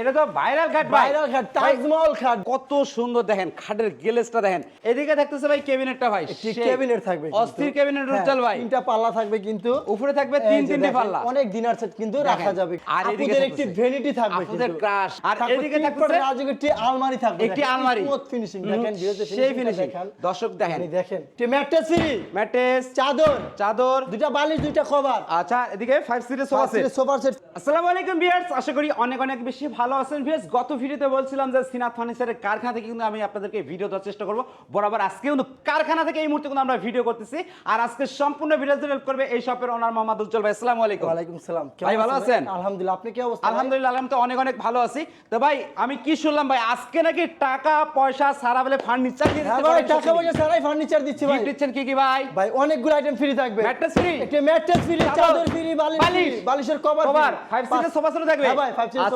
এটা তো ভাইরাল খাট ভাইরাল খাট তাজমহল খাট কত সুন্দর দেখেন খাটের গেলেসটা দেখেন। এদিকে থাকতেছে ভাই ক্যাবিনেটটা ভাই ক্যাবিনেট থাকবে অস্থির ক্যাবিনেট ভাই। তিনটা পাল্লা থাকবে কিন্তু। উপরে থাকবে তিন তিনটে পাল্লা। অনেক ডিনার সেট কিন্তু রাখা যাবে। আর এদিকে একটি ভ্যানিটি থাকবে আপুদের কিন্তু। আর এদিকে তিন রাজুক একটি আলমারি থাকবে। একটি দেখেন, আলমারি। smooth finishing দেখেন সেই finishing finishing। দর্শক দেখেন। দেখেন। একটি ম্যাট্রেস ম্যাট্রেস চাদর। চাদর। দুইটা বালিশ দুইটা কভার আচ্ছা এদিকে ফাইভ সিটের সোফা সেট সোফা সেট আসসালামু আলাইকুম ভিউয়ার্স আশা করি অনেক অনেক বেশি ভালো আছেন ভিউয়ার্স? গত ভিডিওতে বলছিলাম যে সিনাত ফার্নিচারের কারখানা থেকে কিন্তু আমি আপনাদেরকে ভিডিও দেওয়ার চেষ্টা করব। বরাবর আজকে কিন্তু কারখানা থেকে এই মুহূর্তে কিন্তু আমরা ভিডিও করতেছি। আর আজকে সম্পূর্ণ ভিডিও হেল্প করবে এই শপের ওনার মোহাম্মদ উজ্জ্বল ভাই। আসসালামু আলাইকুম। ওয়ালাইকুম সালাম। ভাই, ভালো আছেন? আলহামদুলিল্লাহ আপনি কি অবস্থা আলহামদুলিল্লাহ আলহাম তো অনেক অনেক ভালো আছি। তো ভাই আমি কি শুনলাম ভাই আজকে নাকি টাকা পয়সা সারা বেলে ফার্নিচার দিয়ে হ্যাঁ দিতে ভাই টাকা পয়সা ছাড়াই ফার্নিচার দিচ্ছি ভাই। দিচ্ছেন কি কি ভাই? ভাই অনেকগুলো আইটেম ফ্রি থাকবে। Mattress free? একটি ম্যাট্রেস ফ্রি চাদর? ফ্রি বালিশ বালিশ? বালিশের কভার কভার ফাইভ সিটের সোফা সেট থাকবে? হ্যাঁ ভাই ফাইভ সিটের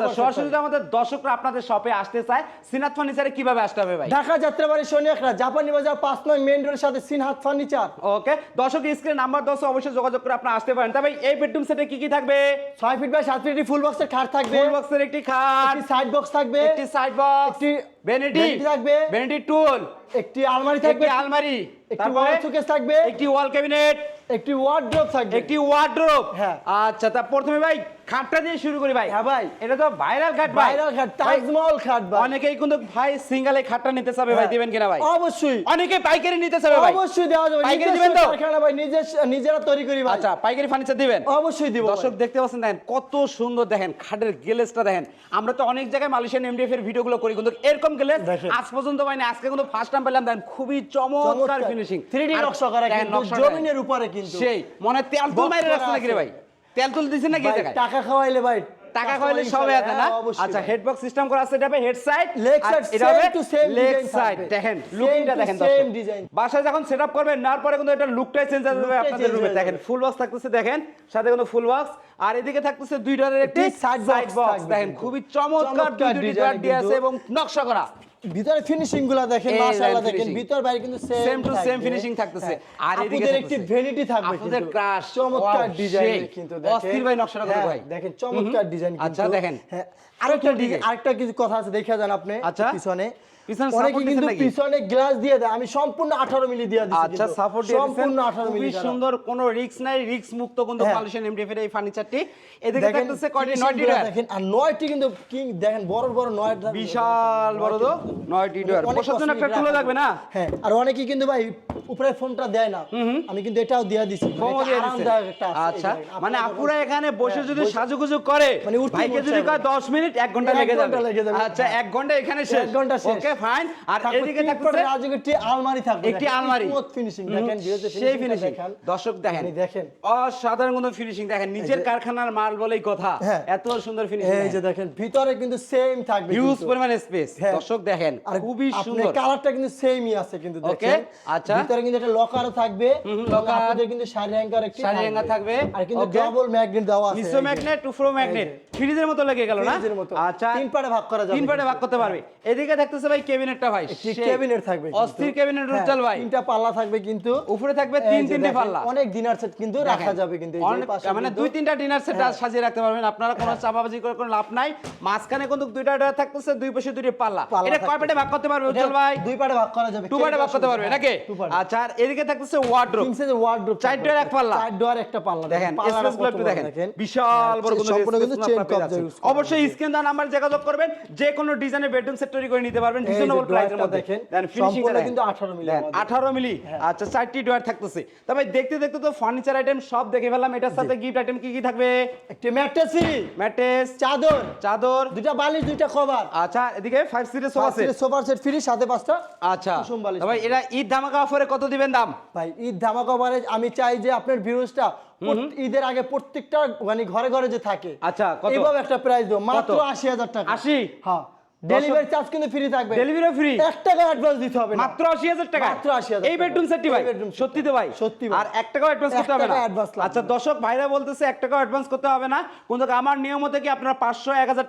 যদি আমাদের দর্শকরা আপনাদের শপে আসতে চায়। সিনাত ফার্নিচারে কীভাবে আসতে হবে ভাই? ঢাকা যাত্রাবাড়ি শনিয়াখড়া জাপানি বাজার পাঁচ নয় মেইন রোডের সাথে সিনহাত ফার্নিচার। ওকে দর্শক স্ক্রিন নাম্বার দশ অবশ্যই যোগাযোগ করে আপনারা আসতে পারেন। তবে এই বেডরুম সেটে কি কি থাকবে? ছয় ফিট বাই সাত ফিট ফুল বক্সের খাট থাকবে। ফুল বক্সের একটি খাট। সাইড বক্স থাকবে। একটি সাইড বক্স একটি ভ্যানিটি থাকবে। ভ্যানিটি টুল একটি আলমারি থাকবে। আলমারি। একটি তারপরে ওয়াল শোকেস থাকবে। একটি ওয়াল ক্যাবিনেট একটি থাকবে। একটি হ্যাঁ। আচ্ছা তা প্রথমে ভাই খাটটা দিয়ে শুরু করি ভাই। হ্যাঁ ভাই। এটা তো ভাইরাল খাট ভাই। ভাইরাল খাট তাজমহল খাট ভাই। অনেকেই কিন্তু ভাই সিঙ্গেল খাটটা নিতে চাবে ভাই হ্যাঁ। দিবেন কিনা ভাই? অবশ্যই। অনেকে পাইকারি নিতে চাবে ভাই। অবশ্যই দেওয়া যাবে। পাইকারি দিবেন তো? কারখানা ভাই নিজের নিজেরা তৈরি করি ভাই। আচ্ছা পাইকারি ফার্নিচার দিবেন? অবশ্যই দিব দর্শক দেখতে পাচ্ছেন দেখেন কত সুন্দর দেখেন খাটের গেলেসটা দেখেন। আমরা তো অনেক জায়গায় মালয়েশিয়ান এমডিএফ এর ভিডিওগুলো করি কিন্তু এরকম গেলেস দেখেন। আজ পর্যন্ত পাইনি আজকে কিন্তু ফার্স্ট টাইম পেলাম দেখেন খুবই চমৎকার। ফিনিশিং 3D নকশা করা কিন্তু জমিনের উপরে কিন্তু সেই মনে তেল তো মাইরে রাখছে নাকি রে ভাই? তেল তুল দিছেন নাকি টাকা খাওয়াইলে ভাই টাকা কইলে সব আছে না? হ্যাঁ, আচ্ছা হেড বক্স সিস্টেম করা আছে এটা হবে হেড সাইড লেগ সাইড এটা same হবে to same লেগ সাইড দেখেন লুকিংটা দেখেন সেম ডিজাইন। বাসায় যখন সেটআপ করবেন নার পরে কিন্তু এটা লুকটাই চেঞ্জ হয়ে যাবে আপনাদের রুমে দেখেন ফুল বক্স থাকতেছে দেখেন সাথে কিন্তু ফুল বক্স আর এদিকে থাকতেছে দুই ডলারের একটি সাইড বক্স দেখেন খুবই চমৎকার চমৎকার দুই ডলার দিয়ে আছে এবং নকশা করা। ভিতরে ফিনিশিংগুলা দেখেন মাশাআল্লাহ দেখেন ভিতর বাইরে কিন্তু same same to same finishing থাকতেছে। আর এদিকে আপনাদের একটি। ভ্যানিটি থাকবে আপনাদের ক্রাশ চমৎকার ডিজাইন কিন্তু দেখেন অস্থির ভাই নকশাটা হ্যাঁ, ভাই। দেখেন চমৎকার ডিজাইন আচ্ছা, দেখেন। হ্যাঁ আরেকটা আরেকটা কিছু কথা আছে দেখে যান আপনি আচ্ছা। পিছনে কিন্তু পিছনে গ্লাস দিয়ে দেয়। আমি সম্পূর্ণ 18 মিলি দিয়ে দিচ্ছি আচ্ছা সাপোর্ট দিয়ে সম্পূর্ণ 18 মিলি সুন্দর কোনো রিস্ক নাই। রিস্ক মুক্ত কিন্তু হ্যাঁ। এমডিএফ এর এই ফার্নিচারটি এদিকে দেখেন কয়টি? নয়টি ডয়ার দেখেন আর নয়টি কিন্তু কিং দেখেন বড় বড় নয় বিশাল বড় তো। নয়টি। ডয়ার বসার জন্য একটা cosmetic লাগবে না? হ্যাঁ আর অনেকেই কিন্তু ভাই উপরে ফোনটা দেয় না। আমি কিন্তু এটাও দিয়ে দিছি। মানে দিয়ে আচ্ছা মানে আপুরা এখানে বসে হ্যাঁ, যদি সাজুগুজু করে মানে ভাইকে যদি হবে। কয় 10 মিনিট 1 ঘণ্টা এক লেগে ঘণ্টা যাবে। লেগে যাবে। আচ্ছা। 1 ঘণ্টা এখানে শেষ। এক ঘণ্টা শেষ। ওকে ফাইন আর এদিকে একটি আলমারি থাকবে। একটি আলমারি। finishing দেখেন সেই ফিনিশিং দর্শক দেখেন। দেখেন। অসাধারণ কোনো ফিনিশিং দেখেন নিজের কারখানার মাল বলেই কথা। হ্যাঁ। এত সুন্দর ফিনিশিং এই যে দেখেন। ভিতরে কিন্তু সেম থাকবে হিউজ পরিমাণ স্পেস হ্যাঁ। দর্শক দেখেন খুবই সুন্দর। কালারটা কিন্তু সেমই আছে কিন্তু দেখেন। আচ্ছা। ভিতরে কিন্তু একটা লকারও থাকবে। কিন্তু শাড়ি হ্যাঙ্গার একটি শাড়ি hanger থাকবে, আর কিন্তু ডাবল ম্যাগনেট দেওয়া আছে মিসো এই যে। ম্যাগনেট ম্যাগনেট ফ্রিজের মতো লেগে গেল না? আচ্ছা। তিন পার্টে ভাগ করা যাবে তিন পার্টে ভাগ করতে পারবে। এদিকে থাকতেছে ভাই ক্যাবিনেটটা ভাই ক্যাবিনেট থাকবে অস্থির ক্যাবিনেট হ্যাঁ, ভাই। তিনটা পাল্লা থাকবে কিন্তু। উপরে থাকবে তিন তিনটে পাল্লা। অনেক ডিনার সেট কিন্তু রাখা যাবে কিন্তু মানে দুই তিনটা ডিনার সেট হ্যাঁ। সাজিয়ে রাখতে পারবেন। আপনারা কোনো চাপাবাজি করে কোনো লাভ নাই। মাঝখানে কিন্তু দুইটা ডয়ার থাকতেছে দুই পাশে দুইটা পাল্লা। এটা কয়। ভাগ করতে পারবে উজ্জ্বল ভাই? দুই পার্টে ভাগ করা যাবে। টু পার্টে ভাগ করতে পারবে নাকি? আচ্ছা আর এদিকে থাকতেছে ওয়ার্ড্রোব ওয়ার্ডরোব চার ডোর এক পাল্লা। চার ডোর একটা পাল্লা। দেখেন স্পেসগুলো একটু দেখেন। বিশাল বড় কোনো সম্পূর্ণ কিন্তু চেন অবশ্যই স্ক্রিন দেওয়া নাম্বার যোগাযোগ করবেন যে কোনো ডিজাইনের বেডরুম সেট তৈরি করে নিতে পারবেন। রিজনেবল প্রাইসের মধ্যে। দেখেন, দেন ফিনিশিং কিন্তু 18 মিলি 18 মিলি আচ্ছা চারটি ডয়ার থাকতেছে। তবে দেখতে দেখতে তো ফার্নিচার আইটেম সব দেখে ফেললাম। এটার সাথে গিফট আইটেম কি কি থাকবে? একটি ম্যাট্রেস ম্যাট্রেস চাদর। চাদর। দুইটা বালিশ দুইটা কভার আচ্ছা এদিকে ফাইভ সিটের sofa set sofa set free সাথে পাঁচটা আচ্ছা। কুসুম বালিশ ঈদ ধামাকা অফারে কত দিবেন দাম? ভাই ঈদ ধামাকা আমি চাই যে আপনার ভিউজটা ঈদের আগে প্রত্যেকটা মানে ঘরে ঘরে যে থাকে আচ্ছা? এইভাবে একটা প্রাইস দেবো। মাত্র আশি হাজার টাকা। 80? হ্যাঁ। ডেলিভারি চার্জ কিন্তু ফ্রি থাকবে। ডেলিভারি ফ্রি টাকা অ্যাডভান্স দিতে হবে মাত্র আশি হাজার টাকা। মাত্র 80,000 এই বেডরুম সেটটি ভাই। সত্যি তো ভাই। সত্যি আর টাকাও অ্যাডভান্স করতে হবে না। আচ্ছা দর্শক ভাইরা বলতেছে টাকাও অ্যাডভান্স করতে হবে না। কিন্তু আমার নিয়ম মতে কি আপনারা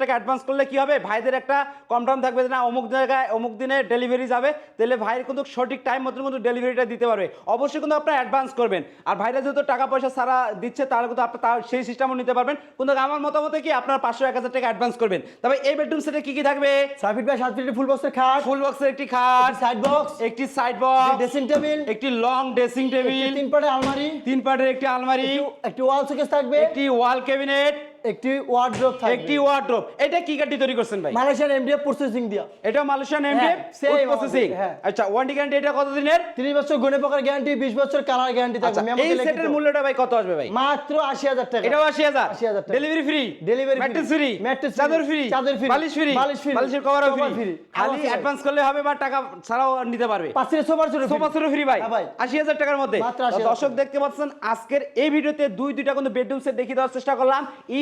টাকা অ্যাডভান্স করলে কি হবে? ভাইদের একটা কম দাম থাকবে না অমুক জায়গায় অমুক দিনে ডেলিভারি যাবে। তাহলে ভাইয়ের কিন্তু সঠিক টাইম মতো কিন্তু ডেলিভারিটা দিতে পারবে। অবশ্যই কিন্তু আপনারা অ্যাডভান্স করবেন। আর ভাইরা যেহেতু টাকা পয়সা সারা দিচ্ছে তাহলে কিন্তু আপনার তার সেই সিস্টেমও নিতে পারবেন। কিন্তু আমার মতামতে কি আপনারা পাঁচশো এক হাজার টাকা অ্যাডভান্স করবেন। তবে এই বেডরুম সেটে কি কি থাকবে? ছয় ফিট বাই সাত ফিটের ফুল বক্সের খাট। ফুল বক্সের একটি খাট। সাইড বক্স একটি সাইড বক্স ড্রেসিং টেবিল একটি লং ড্রেসিং টেবিল তিন পাটের আলমারি। তিন পার্টের একটি আলমারি। একটি ওয়াল শোকেস থাকবে। একটি ওয়াল ক্যাবিনেট একটি ওয়ার্ড্রোব থাকবে। একটি ওয়ার্ড্রোব এটা কি কাটি তৈরি করছেন ভাই? মালয়েশিয়ান এমডিএফ প্রসেসিং দিয়া। এটা মালয়েশিয়ান এমডিএফ হ্যাঁ, প্রসেসিং হ্যাঁ। আচ্ছা ওয়ারেন্টি গ্যারান্টি এটা কত দিনের 30 বছর গুণে গ্যারান্টি 20 বছর কালার গ্যারান্টি আচ্ছা থাকবে এই সেটের মূল্যটা ভাই কত আসবে ভাই? মাত্র 80000 টাকা। এটাও আশি হাজার। 80,000 টাকা। Delivery free free। Mattress free free। চাদর ফ্রি চাদর free। বালিশ ফ্রি বালিশ free। বালিশের cover ফ্রি খালি অ্যাডভান্স করলে হবে বা টাকা ছাড়াও নিতে পারবে। সোফার সোফা ফ্রি ভাই। হ্যাঁ ভাই। আশি হাজার টাকার মধ্যে। 80,000 দর্শক দেখতে পাচ্ছেন আজকের এই ভিডিওতে দুই দুইটা কিন্তু বেডরুম সেট দেখিয়ে দেওয়ার চেষ্টা করলাম।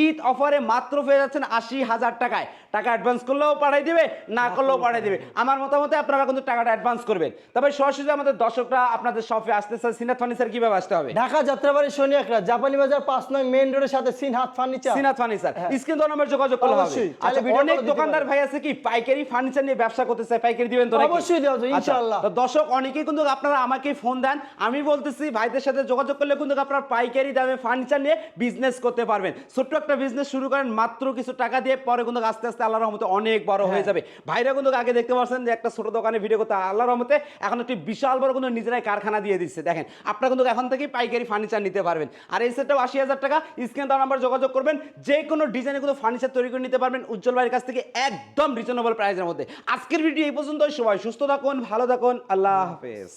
ঈদ অফারে মাত্র পেয়ে যাচ্ছেন আশি হাজার টাকায়। টাকা অ্যাডভান্স করলেও পাঠাই দিবে না করলেও পাঠাই দিবে। আমার মতামতে আপনারা কিন্তু টাকাটা অ্যাডভান্স করবেন। তবে সরাসরি আমাদের দর্শকরা আপনাদের শপে আসতে চায় সিনাত ফার্নিচার কীভাবে আসতে হবে? ঢাকা যাত্রাবাড়ি শনি একরা জাপানি বাজার পাঁচ নং মেইন রোডের সাথে সিনহাত ফার্নিচার সিনাত ফার্নিচার স্ক্রিন তো নাম্বার যোগাযোগ করলে হবে। আচ্ছা অনেক দোকানদার ভাই আছে কি? পাইকারি ফার্নিচার নিয়ে ব্যবসা করতে চায় পাইকারি দিবেন তো অবশ্যই দেওয়া যাবে, আচ্ছা, ইনশাআল্লাহ। তো দর্শক অনেকেই কিন্তু আপনারা আমাকে ফোন দেন। আমি বলতেছি ভাইদের সাথে যোগাযোগ করলে কিন্তু আপনারা পাইকারি দামে ফার্নিচার নিয়ে বিজনেস করতে পারবেন। ছোট্ট একটা বিজনেস শুরু করেন মাত্র কিছু টাকা দিয়ে পরে কিন্তু আস্তে আস্তে আল্লাহর রহমতে অনেক বড় হয়ে যাবে। ভাইরা কিন্তু আগে দেখতে পাচ্ছেন যে একটা ছোট দোকানে ভিডিও করতে আল্লাহর রহমতে এখন একটি বিশাল বড় কিন্তু নিজেরাই কারখানা দিয়ে দিচ্ছে। দেখেন আপনারা কিন্তু এখন থেকেই পাইকারি ফার্নিচার নিতে পারবেন। আর এই সেটটাও আশি হাজার টাকা। স্ক্রিন দেওয়া নাম্বার যোগাযোগ করবেন। যে কোনো ডিজাইনে কিন্তু ফার্নিচার তৈরি করে নিতে পারবেন। উজ্জ্বল ভাইয়ের কাছ থেকে একদম রিজনেবল প্রাইসের মধ্যে। আজকের ভিডিও এই পর্যন্ত সবাই সুস্থ থাকুন ভালো থাকুন। আল্লাহ হাফেজ।